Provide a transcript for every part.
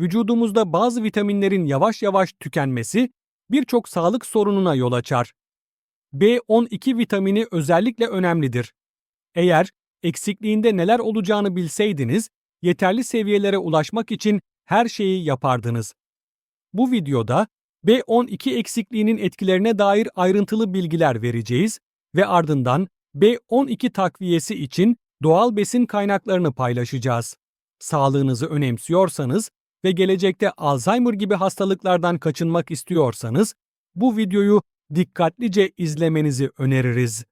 vücudumuzda bazı vitaminlerin yavaş yavaş tükenmesi birçok sağlık sorununa yol açar. B12 vitamini özellikle önemlidir. Eğer eksikliğinde neler olacağını bilseydiniz, yeterli seviyelere ulaşmak için her şeyi yapardınız. Bu videoda B12 eksikliğinin etkilerine dair ayrıntılı bilgiler vereceğiz ve ardından B12 takviyesi için doğal besin kaynaklarını paylaşacağız. Sağlığınızı önemsiyorsanız ve gelecekte Alzheimer gibi hastalıklardan kaçınmak istiyorsanız bu videoyu dikkatlice izlemenizi öneririz.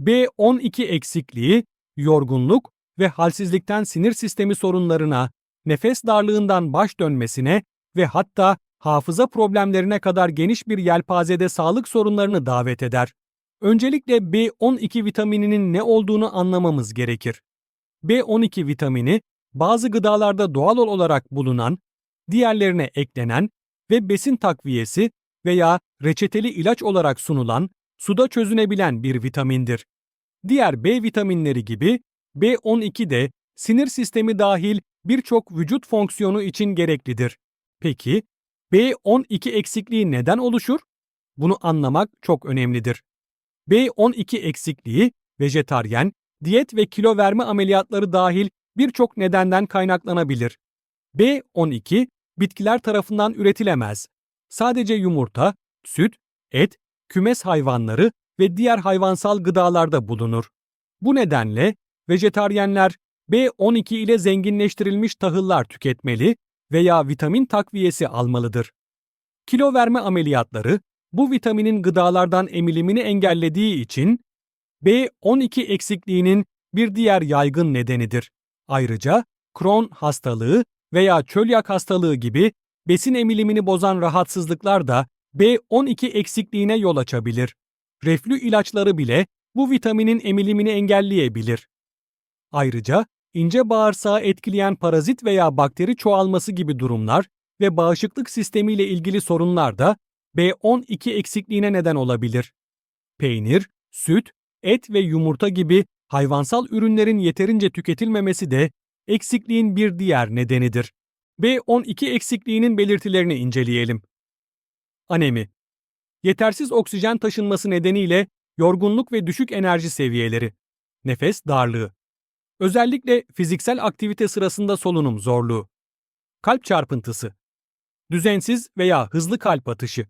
B12 eksikliği, yorgunluk ve halsizlikten sinir sistemi sorunlarına, nefes darlığından baş dönmesine ve hatta hafıza problemlerine kadar geniş bir yelpazede sağlık sorunlarını davet eder. Öncelikle B12 vitamininin ne olduğunu anlamamız gerekir. B12 vitamini, bazı gıdalarda doğal olarak bulunan, diğerlerine eklenen ve besin takviyesi veya reçeteli ilaç olarak sunulan, suda çözünebilen bir vitamindir. Diğer B vitaminleri gibi B12 de sinir sistemi dahil birçok vücut fonksiyonu için gereklidir. Peki B12 eksikliği neden oluşur? Bunu anlamak çok önemlidir. B12 eksikliği vejetaryen, diyet ve kilo verme ameliyatları dahil birçok nedenden kaynaklanabilir. B12 bitkiler tarafından üretilemez. Sadece yumurta, süt, et, kümes hayvanları ve diğer hayvansal gıdalarda bulunur. Bu nedenle vejetaryenler B12 ile zenginleştirilmiş tahıllar tüketmeli veya vitamin takviyesi almalıdır. Kilo verme ameliyatları bu vitaminin gıdalardan emilimini engellediği için B12 eksikliğinin bir diğer yaygın nedenidir. Ayrıca Crohn hastalığı veya çölyak hastalığı gibi besin emilimini bozan rahatsızlıklar da B12 eksikliğine yol açabilir. Reflü ilaçları bile bu vitaminin emilimini engelleyebilir. Ayrıca ince bağırsağı etkileyen parazit veya bakteri çoğalması gibi durumlar ve bağışıklık sistemiyle ilgili sorunlar da B12 eksikliğine neden olabilir. Peynir, süt, et ve yumurta gibi hayvansal ürünlerin yeterince tüketilmemesi de eksikliğin bir diğer nedenidir. B12 eksikliğinin belirtilerini inceleyelim. Anemi. Yetersiz oksijen taşınması nedeniyle yorgunluk ve düşük enerji seviyeleri, nefes darlığı, özellikle fiziksel aktivite sırasında solunum zorluğu, kalp çarpıntısı, düzensiz veya hızlı kalp atışı,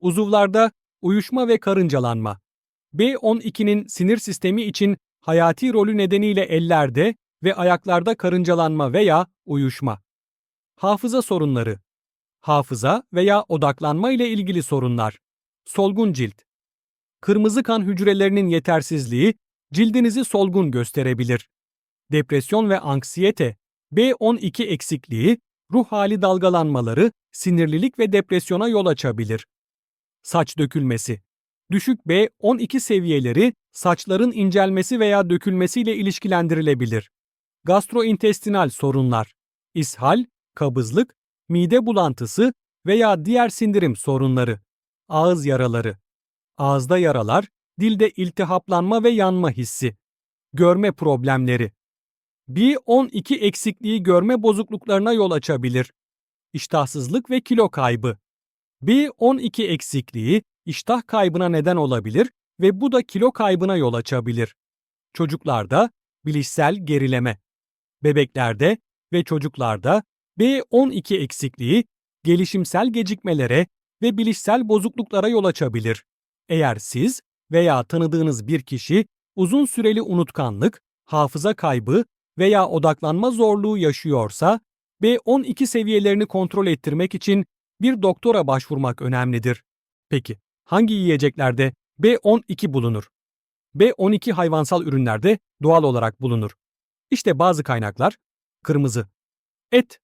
uzuvlarda uyuşma ve karıncalanma, B12'nin sinir sistemi için hayati rolü nedeniyle ellerde ve ayaklarda karıncalanma veya uyuşma. Hafıza sorunları, hafıza veya odaklanma ile ilgili sorunlar, solgun cilt. Kırmızı kan hücrelerinin yetersizliği cildinizi solgun gösterebilir. Depresyon ve anksiyete, B12 eksikliği, ruh hali dalgalanmaları, sinirlilik ve depresyona yol açabilir. Saç dökülmesi. Düşük B12 seviyeleri saçların incelmesi veya dökülmesiyle ilişkilendirilebilir. Gastrointestinal sorunlar, ishal, kabızlık, mide bulantısı veya diğer sindirim sorunları, ağız yaraları, ağızda yaralar, dilde iltihaplanma ve yanma hissi, görme problemleri. B12 eksikliği görme bozukluklarına yol açabilir. İştahsızlık ve kilo kaybı. B12 eksikliği iştah kaybına neden olabilir ve bu da kilo kaybına yol açabilir. Çocuklarda bilişsel gerileme. Bebeklerde ve çocuklarda B12 eksikliği gelişimsel gecikmelere ve bilişsel bozukluklara yol açabilir. Eğer siz veya tanıdığınız bir kişi uzun süreli unutkanlık, hafıza kaybı veya odaklanma zorluğu yaşıyorsa, B12 seviyelerini kontrol ettirmek için bir doktora başvurmak önemlidir. Peki, hangi yiyeceklerde B12 bulunur? B12 hayvansal ürünlerde doğal olarak bulunur. İşte bazı kaynaklar, kırmızı. Et,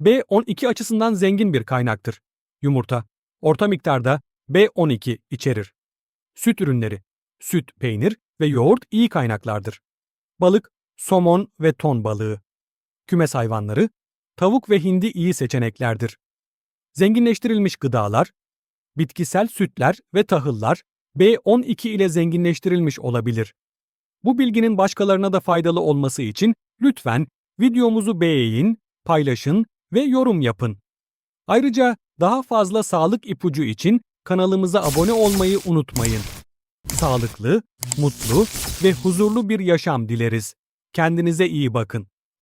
B12 açısından zengin bir kaynaktır. Yumurta, orta miktarda B12 içerir. Süt ürünleri, süt, peynir ve yoğurt iyi kaynaklardır. Balık, somon ve ton balığı. Kümes hayvanları, tavuk ve hindi iyi seçeneklerdir. Zenginleştirilmiş gıdalar, bitkisel sütler ve tahıllar B12 ile zenginleştirilmiş olabilir. Bu bilginin başkalarına da faydalı olması için lütfen videomuzu beğenin, paylaşın ve yorum yapın. Ayrıca daha fazla sağlık ipucu için kanalımıza abone olmayı unutmayın. Sağlıklı, mutlu ve huzurlu bir yaşam dileriz. Kendinize iyi bakın.